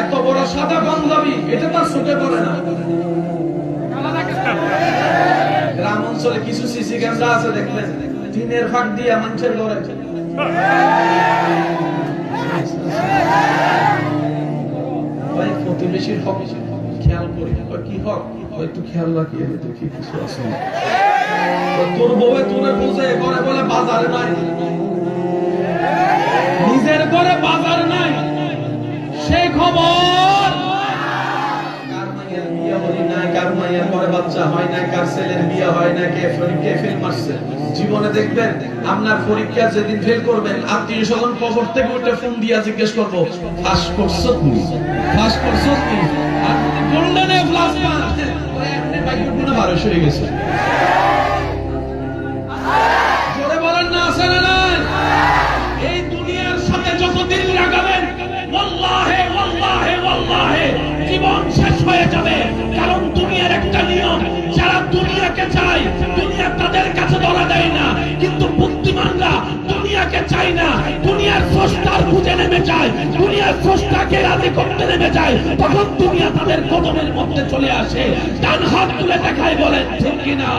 এত বড় সাদা পাঞ্জাবি এটা তার চোখে পড়ে না। গ্রাম অঞ্চলে কিছু সিসি ক্যামেরা আছে দেখলেন টিনের ফাঁক দিয়ে মানুষের লড়াই প্রতিবেশীর হক খেয়াল করি। কি হক? একটু খেয়াল রাখি দেখি কিছু আছে তোর বউয়ে তোরে বোঝে ঘরে বলে বাজারে নাই। কার মাইয়ের ঘরে বাচ্চা হয় নাই কার ছেলের বিয়ে হয় না, কে কে ফেল মারছে। জীবনে দেখবেন, আপনার পরীক্ষা যেদিন ফেল করবেন, আত্মীয় স্বজন কবর থেকে উঠে ফোন দিয়া জিজ্ঞেস করব, ফাঁস করছ তুমি? ফাঁস করছ তুমি? আর যদি গেছে। না না জীবন শেষ হয়ে যাবে। কারণ বুদ্ধিমানরা দুনিয়াকে চাই না। দুনিয়ার স্রষ্টার খুঁজে নেমে যায়। দুনিয়ার স্রষ্টাকে রাজি করতে নেমে যায়। তখন দুনিয়া তাদের কদমের মধ্যে চলে আসে। ডান হাত তুলে দেখায় বলেন, ঠিক কিনা?